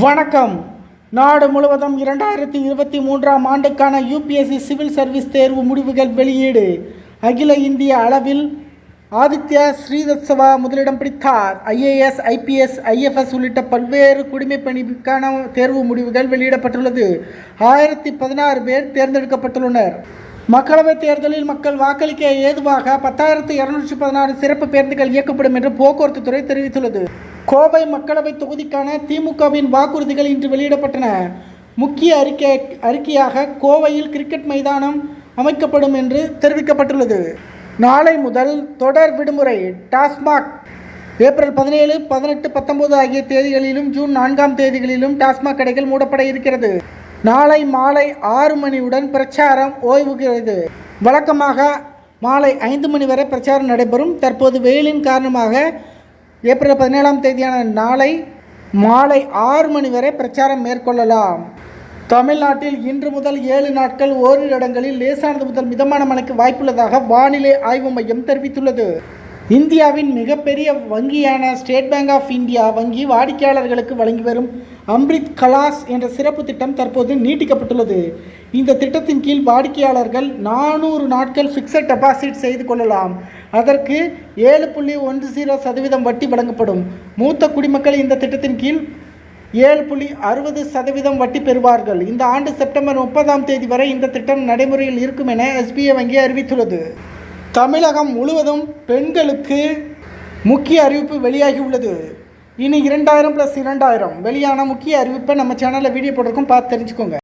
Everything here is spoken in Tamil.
வணக்கம். நாடு முழுவதும் இரண்டாயிரத்தி இருபத்தி மூன்றாம் ஆண்டுக்கான யூபிஎஸ்சி சிவில் சர்வீஸ் தேர்வு முடிவுகள் வெளியீடு. அகில இந்திய அளவில் ஆதித்யா ஸ்ரீதத்சவா முதலிடம் பிடித்தார். ஐஏஎஸ் ஐபிஎஸ் ஐஎஃப்எஸ் உள்ளிட்ட பல்வேறு குடிமைப் பணிக்கான தேர்வு முடிவுகள் வெளியிடப்பட்டுள்ளது. ஆயிரத்தி பதினாறு பேர் தேர்ந்தெடுக்கப்பட்டுள்ளனர். மக்களவைத் தேர்தலில் மக்கள் வாக்களிக்க ஏதுவாக பத்தாயிரத்து இருநூற்றி பதினாறு சிறப்பு பேருந்துகள் இயக்கப்படும் என்று போக்குவரத்து துறை தெரிவித்துள்ளது. கோவை மக்களவை தொகுதிக்கான திமுகவின் வாக்குறுதிகள் இன்று வெளியிடப்பட்டன. முக்கிய அறிக்கை அறிக்கையாக கோவையில் கிரிக்கெட் மைதானம் அமைக்கப்படும் என்று தெரிவிக்கப்பட்டுள்ளது. நாளை முதல் தொடர் விடுமுறை டாஸ்மாக். ஏப்ரல் பதினேழு பதினெட்டு பத்தொன்பது ஆகிய தேதிகளிலும் ஜூன் நான்காம் தேதிகளிலும் டாஸ்மாக் கடைகள் மூடப்பட இருக்கிறது. நாளை மாலை ஆறு மணியுடன் பிரச்சாரம் ஓய்வுகிறது. வழக்கமாக மாலை ஐந்து மணி வரை பிரச்சாரம் நடைபெறும். தற்போது வெயிலின் காரணமாக ஏப்ரல் பதினேழாம் தேதியான நாளை மாலை ஆறு மணி வரை பிரச்சாரம் மேற்கொள்ளலாம். தமிழ்நாட்டில் இன்று முதல் ஏழு நாட்கள் ஓரிரு இடங்களில் லேசானது முதல் மிதமான மழைக்கு வாய்ப்புள்ளதாக வானிலை ஆய்வு மையம் தெரிவித்துள்ளது. இந்தியாவின் மிகப்பெரிய வங்கியான ஸ்டேட் பேங்க் ஆஃப் இந்தியா வங்கி வாடிக்கையாளர்களுக்கு வழங்கி வரும் அம்ரித் கலாஸ் என்ற சிறப்பு திட்டம் தற்போது நீட்டிக்கப்பட்டுள்ளது. இந்த திட்டத்தின் கீழ் வாடிக்கையாளர்கள் நானூறு நாட்கள் ஃபிக்ஸட் டெபாசிட் செய்து கொள்ளலாம். அதற்கு ஏழு புள்ளி ஒன்று ஜீரோ சதவீதம் வட்டி வழங்கப்படும். மூத்த குடிமக்கள் இந்த திட்டத்தின் கீழ் ஏழு புள்ளி அறுபது சதவீதம் வட்டி பெறுவார்கள். இந்த ஆண்டு செப்டம்பர் முப்பதாம் தேதி வரை இந்த திட்டம் நடைமுறையில் இருக்கும் என எஸ்பிஐ வங்கி அறிவித்துள்ளது. தமிழகம் முழுவதும் பெண்களுக்கு முக்கிய அறிவிப்பு வெளியாகி உள்ளது இனி இரண்டாயிரம் ப்ளஸ் இரண்டாயிரம். வெளியான முக்கிய அறிவிப்பை நம்ம சேனலில் வீடியோ போட்டிருக்கோம். பார்த்து தெரிஞ்சுக்கோங்க.